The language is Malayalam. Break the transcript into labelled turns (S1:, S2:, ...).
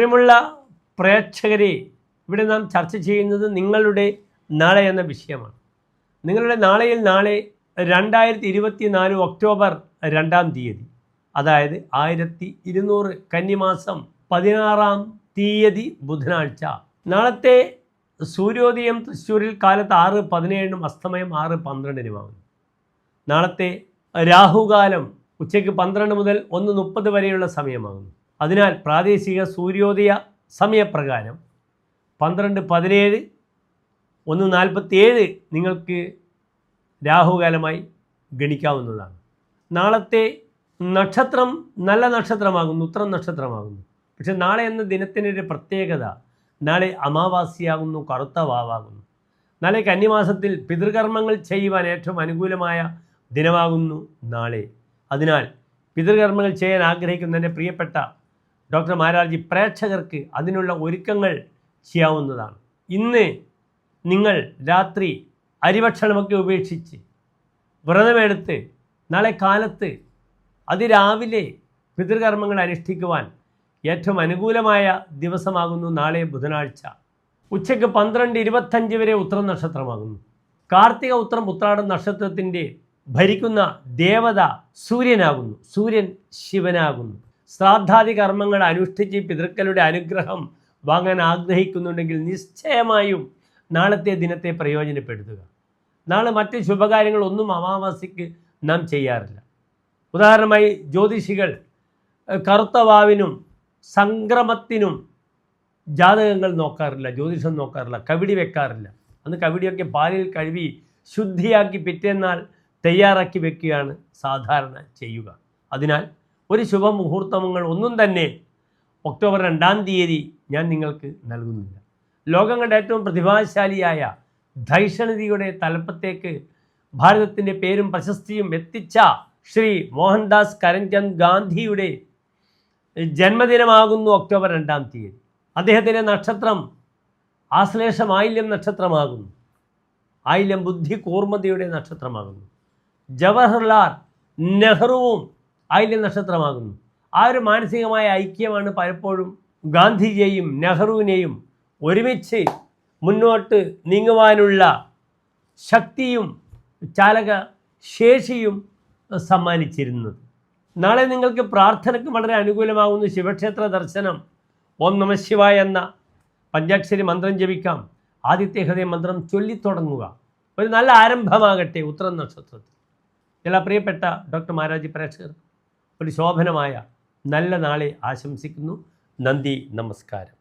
S1: പ്രിയമുള്ള പ്രേക്ഷകരെ ഇവിടെ നാം ചർച്ച ചെയ്യുന്നത് നിങ്ങളുടെ നാളെ എന്ന വിഷയമാണ്. നിങ്ങളുടെ നാളെയിൽ നാളെ രണ്ടായിരത്തി ഇരുപത്തി നാല് ഒക്ടോബർ രണ്ടാം തീയതി അതായത് ആയിരത്തി ഇരുന്നൂറ് കന്നിമാസം പതിനാറാം തീയതി ബുധനാഴ്ച. നാളത്തെ സൂര്യോദയം തൃശ്ശൂരിൽ കാലത്ത് ആറ് പതിനേഴിനും അസ്തമയം ആറ് പന്ത്രണ്ടിനുമാകുന്നു നാളത്തെ രാഹുകാലം ഉച്ചയ്ക്ക് പന്ത്രണ്ട് മുതൽ ഒന്ന് മുപ്പത് വരെയുള്ള സമയമാകുന്നു. അതിനാൽ പ്രാദേശിക സൂര്യോദയ സമയപ്രകാരം പന്ത്രണ്ട് പതിനേഴ് ഒന്ന് നാൽപ്പത്തിയേഴ് നിങ്ങൾക്ക് രാഹുകാലമായി ഗണിക്കാവുന്നതാണ്. നാളത്തെ നക്ഷത്രം നല്ല നക്ഷത്രമാകുന്നു ഉത്തരം നക്ഷത്രമാകുന്നു. പക്ഷെ നാളെ എന്ന ദിനത്തിനൊരു പ്രത്യേകത നാളെ അമാവാസിയാകുന്നു കറുത്ത വാവാകുന്നു. നാളെ കന്നിമാസത്തിൽ പിതൃകർമ്മങ്ങൾ ചെയ്യുവാൻ ഏറ്റവും അനുകൂലമായ ദിനമാകുന്നു നാളെ. അതിനാൽ പിതൃകർമ്മങ്ങൾ ചെയ്യാൻ ആഗ്രഹിക്കുന്ന എന്റെ പ്രിയപ്പെട്ട ഡോക്ടർ മാരാർജി പ്രേക്ഷകർക്ക് അതിനുള്ള ഒരുക്കങ്ങൾ ചെയ്യാവുന്നതാണ്. ഇന്ന് നിങ്ങൾ രാത്രി അരിഭക്ഷണമൊക്കെ ഉപേക്ഷിച്ച് വ്രതമെടുത്ത് നാളെ കാലത്ത് അതിരാവിലെ പിതൃകർമ്മങ്ങൾ അനുഷ്ഠിക്കുവാൻ ഏറ്റവും അനുകൂലമായ ദിവസമാകുന്നു നാളെ ബുധനാഴ്ച. ഉച്ചയ്ക്ക് പന്ത്രണ്ട് ഇരുപത്തഞ്ച് വരെ ഉത്രം നക്ഷത്രമാകുന്നു. കാർത്തിക ഉത്രം ഉത്രാടം നക്ഷത്രത്തിന്റെ ഭരിക്കുന്ന ദേവത സൂര്യനാകുന്നു. സൂര്യൻ ശിവനാകുന്നു. ശ്രാദ്ധാദി കർമ്മങ്ങൾ അനുഷ്ഠിച്ച് പിതൃക്കളുടെ അനുഗ്രഹം വാങ്ങാൻ ആഗ്രഹിക്കുന്നുണ്ടെങ്കിൽ നിശ്ചയമായും നാളത്തെ ദിനത്തെ പ്രയോജനപ്പെടുത്തുക. നാളെ മറ്റ് ശുഭകാര്യങ്ങളൊന്നും അമാവാസിക്ക് നാം ചെയ്യാറില്ല. ഉദാഹരണമായി ജ്യോതിഷികൾ കറുത്ത വാവിനും സംക്രമത്തിനും ജാതകങ്ങൾ നോക്കാറില്ല ജ്യോതിഷം നോക്കാറില്ല കവിടി വെക്കാറില്ല. അന്ന് കവിടിയൊക്കെ പാലിൽ കഴുകി ശുദ്ധിയാക്കി പിറ്റേന്നാൾ തയ്യാറാക്കി വെക്കുകയാണ് സാധാരണ ചെയ്യുക. അതിനാൽ ഒരു ശുഭമുഹൂർത്തങ്ങൾ ഒന്നും തന്നെ ഒക്ടോബർ രണ്ടാം തീയതി ഞാൻ നിങ്ങൾക്ക് നൽകുന്നില്ല. ലോകം കണ്ട ഏറ്റവും പ്രതിഭാശാലിയായ ധൈഷണിതിയുടെ തലപ്പത്തേക്ക് ഭാരതത്തിന്റെ പേരും പ്രശസ്തിയും എത്തിച്ച ശ്രീ മോഹൻദാസ് കരംചന്ദ് ഗാന്ധിയുടെ ജന്മദിനമാകുന്നു ഒക്ടോബർ രണ്ടാം തീയതി. അദ്ദേഹത്തിന്റെ നക്ഷത്രം ആശ്ലേഷം ആയില്യം നക്ഷത്രമാകുന്നു. ആയില്യം ബുദ്ധി കൂർമ്മതയുടെ നക്ഷത്രമാകുന്നു. ജവഹർലാൽ നെഹ്റുവും ആയില്യം നക്ഷത്രമാകുന്നു. ആ ഒരു മാനസികമായ ഐക്യമാണ് പലപ്പോഴും ഗാന്ധിജിയെയും നെഹ്റുവിനെയും ഒരുമിച്ച് മുന്നോട്ട് നീങ്ങുവാനുള്ള ശക്തിയും ചാലക ശേഷിയും സമ്മാനിച്ചിരുന്നത്. നാളെ നിങ്ങൾക്ക് പ്രാർത്ഥനയ്ക്ക് വളരെ അനുകൂലമാകുന്ന ശിവക്ഷേത്ര ദർശനം ഓം നമ ശിവായ എന്ന പഞ്ചാക്ഷരി മന്ത്രം ജപിക്കാം. ആദിത്യ ഹൃദയ മന്ത്രം ചൊല്ലിത്തുടങ്ങുക. ഒരു നല്ല ആരംഭമാകട്ടെ ഉത്തരം നക്ഷത്രത്തിൽ. എല്ലാ പ്രിയപ്പെട്ട ഡോക്ടർ മാരാജി പ്രേക്ഷകർ ഒരു ശോഭനമായ നല്ല നാളെ ആശംസിക്കുന്നു. നന്ദി നമസ്കാരം.